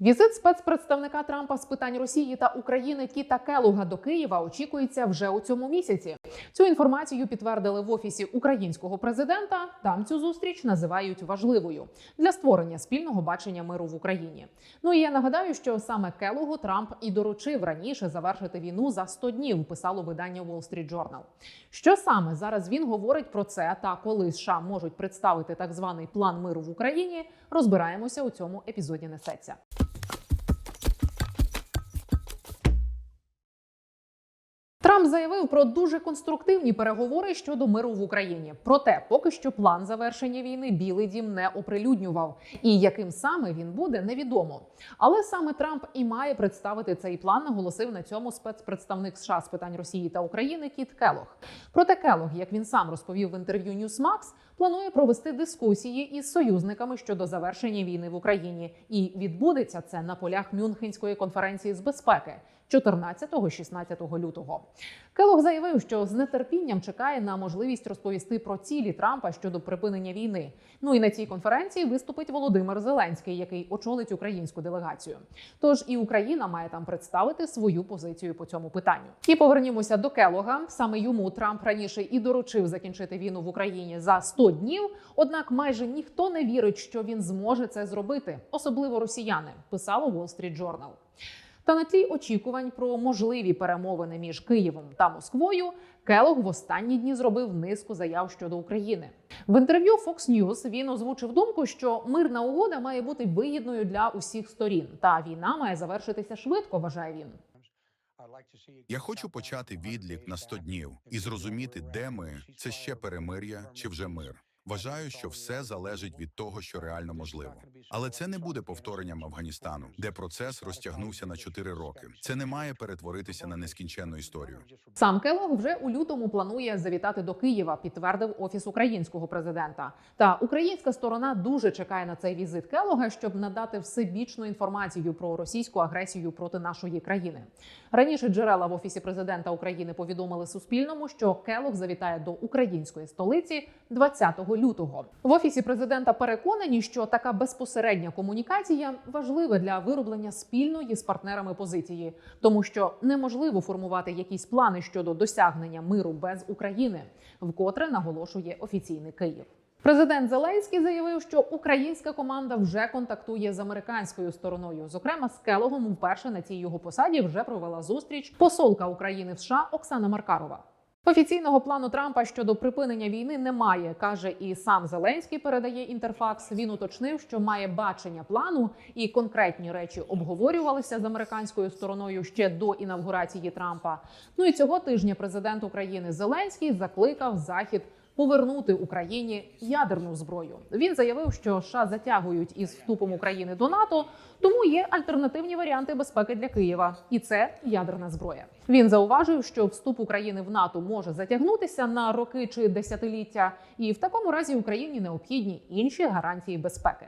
Візит спецпредставника Трампа з питань Росії та України Кіта Келуга до Києва очікується вже у цьому місяці. Цю інформацію підтвердили в офісі українського президента. Там цю зустріч називають важливою для створення спільного бачення миру в Україні. Ну і я нагадаю, що саме Келугу Трамп і доручив раніше завершити війну за 100 днів. Писало видання Wall Street Journal. Що саме зараз він говорить про це та коли США можуть представити так званий план миру в Україні, розбираємося у цьому епізоді. Несеться. Трамп заявив про дуже конструктивні переговори щодо миру в Україні. Проте, поки що план завершення війни Білий Дім не оприлюднював, і яким саме він буде, невідомо. Але саме Трамп і має представити цей план, наголосив на цьому спецпредставник США з питань Росії та України Кіт Келох. Проте Келох, як він сам розповів в інтерв'ю Newsmax, планує провести дискусії із союзниками щодо завершення війни в Україні, і відбудеться це на полях Мюнхенської конференції з безпеки. 14-16 лютого Келог заявив, що з нетерпінням чекає на можливість розповісти про цілі Трампа щодо припинення війни. Ну і на цій конференції виступить Володимир Зеленський, який очолить українську делегацію. Тож і Україна має там представити свою позицію по цьому питанню. І повернімося до Келога. Саме йому Трамп раніше і доручив закінчити війну в Україні за 100 днів. Однак майже ніхто не вірить, що він зможе це зробити, особливо росіяни. Писало Wall Street Journal. Та на тлі очікувань про можливі перемовини між Києвом та Москвою Келог в останні дні зробив низку заяв щодо України. В інтерв'ю Fox News він озвучив думку, що мирна угода має бути вигідною для усіх сторін, та війна має завершитися швидко. Вважає він. Я хочу почати відлік на 100 днів і зрозуміти, де ми це ще перемир'я чи вже мир. Вважаю, що все залежить від того, що реально можливо. Але це не буде повторенням Афганістану, де процес розтягнувся на 4 роки. Це не має перетворитися на нескінченну історію. Сам Келог вже у лютому планує завітати до Києва, підтвердив офіс українського президента. Та українська сторона дуже чекає на цей візит Келога, щоб надати всебічну інформацію про російську агресію проти нашої країни. Раніше джерела в офісі президента України повідомили Суспільному, що Келог завітає до української столиці 20 лютого. В офісі президента переконані, що така безпосередня комунікація важлива для вироблення спільної з партнерами позиції, тому що неможливо формувати якісь плани щодо досягнення миру без України, вкотре наголошує офіційний Київ. Президент Зеленський заявив, що українська команда вже контактує з американською стороною. Зокрема, з Келогом вперше на цій його посаді вже провела зустріч посолка України в США Оксана Маркарова. Офіційного плану Трампа щодо припинення війни немає, каже і сам Зеленський. Передає інтерфакс. Він уточнив, що має бачення плану, і конкретні речі обговорювалися з американською стороною ще до інавгурації Трампа. Ну і цього тижня президент України Зеленський закликав Захід. Повернути Україні ядерну зброю. Він заявив, що США затягують із вступом України до НАТО, тому є альтернативні варіанти безпеки для Києва, і це ядерна зброя. Він зауважив, що вступ України в НАТО може затягнутися на роки чи десятиліття, і в такому разі Україні необхідні інші гарантії безпеки.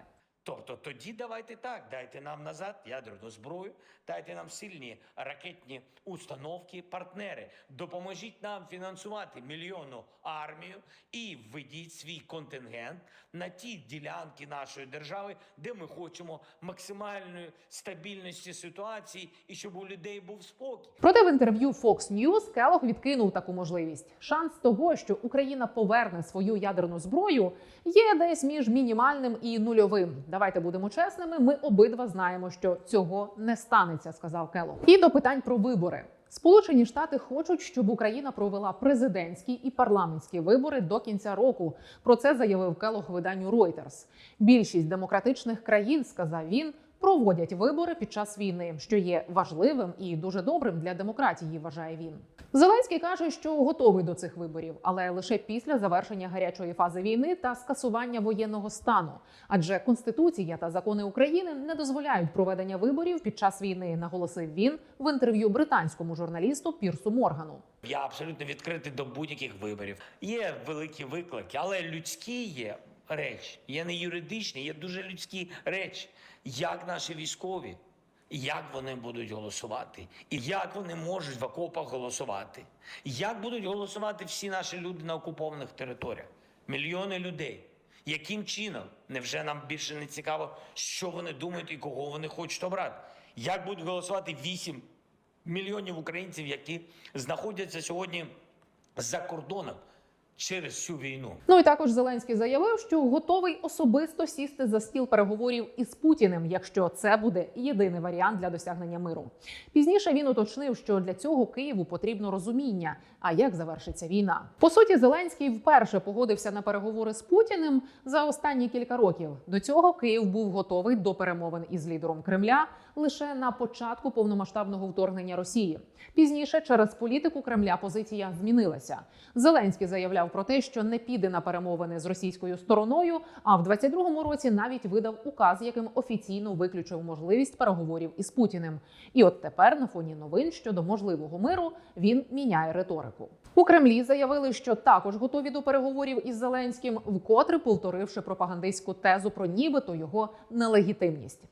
Тобто тоді давайте так, дайте нам назад ядерну зброю, дайте нам сильні ракетні установки, партнери. Допоможіть нам фінансувати мільйонну армію і введіть свій контингент на ті ділянки нашої держави, де ми хочемо максимальної стабільності ситуації і щоб у людей був спокій. Проте в інтерв'ю Fox News Келох відкинув таку можливість. Шанс того, що Україна поверне свою ядерну зброю, є десь між мінімальним і нульовим. Давайте будемо чесними. Ми обидва знаємо, що цього не станеться, сказав Келох. І до питань про вибори. Сполучені Штати хочуть, щоб Україна провела президентські і парламентські вибори до кінця року. Про це заявив Келох виданню Reuters. Більшість демократичних країн, сказав він, проводять вибори під час війни, що є важливим і дуже добрим для демократії. Вважає він. Зеленський каже, що готовий до цих виборів, але лише після завершення гарячої фази війни та скасування воєнного стану. Адже конституція та закони України не дозволяють проведення виборів під час війни, наголосив він в інтерв'ю британському журналісту Пірсу Моргану. Я абсолютно відкритий до будь-яких виборів. Є великі виклики, але людські є речі. Є не юридичні, є дуже людські речі. Як наші військові, як вони будуть голосувати, і як вони можуть в окопах голосувати, як будуть голосувати всі наші люди на окупованих територіях, мільйони людей. Яким чином? Невже нам більше не цікаво, що вони думають і кого вони хочуть обрати? Як будуть голосувати 8 мільйонів українців, які знаходяться сьогодні за кордоном через цю війну? Ну і також Зеленський заявив, що готовий особисто сісти за стіл переговорів із Путіним, якщо це буде єдиний варіант для досягнення миру. Пізніше він уточнив, що для цього Києву потрібно розуміння. А як завершиться війна? По суті, Зеленський вперше погодився на переговори з Путіним за останні кілька років. До цього Київ був готовий до перемовин із лідером Кремля лише на початку повномасштабного вторгнення Росії. Пізніше, через політику Кремля, позиція змінилася. Зеленський заявляв про те, що не піде на перемовини з російською стороною. А в 22-му році навіть видав указ, яким офіційно виключив можливість переговорів із Путіним. І от тепер, на фоні новин щодо можливого миру, він міняє риторику. У Кремлі заявили, що також готові до переговорів із Зеленським, вкотре повторивши пропагандистську тезу про нібито його нелегітимність.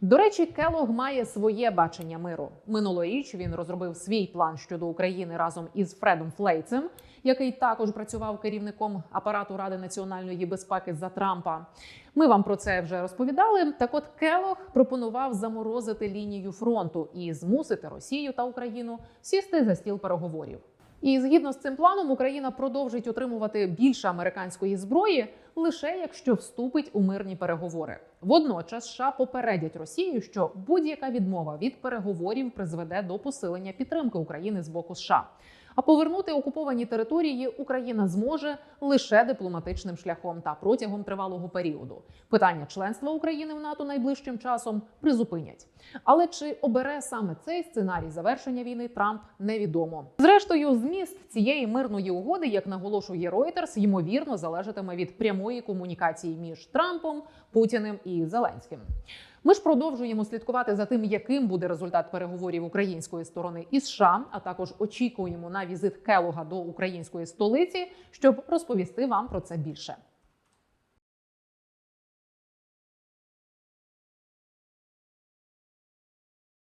До речі, Келог має своє бачення миру. Минулоріч він розробив свій план щодо України разом із Фредом Флейцем, який також працював керівником апарату Ради національної безпеки за Трампа. Ми вам про це вже розповідали. Так, от Келог пропонував заморозити лінію фронту і змусити Росію та Україну сісти за стіл переговорів. І згідно з цим планом, Україна продовжить отримувати більше американської зброї лише якщо вступить у мирні переговори. Водночас США попередять Росію, що будь-яка відмова від переговорів призведе до посилення підтримки України з боку США. А повернути окуповані території Україна зможе лише дипломатичним шляхом та протягом тривалого періоду. Питання членства України в НАТО найближчим часом призупинять. Але чи обере саме цей сценарій завершення війни Трамп невідомо. Зрештою, зміст цієї мирної угоди, як наголошує Reuters, ймовірно залежатиме від прямої комунікації між Трампом, Путіним і Зеленським. Ми ж продовжуємо слідкувати за тим, яким буде результат переговорів української сторони і США, а також очікуємо на візит Келога до української столиці, щоб розповісти вам про це більше.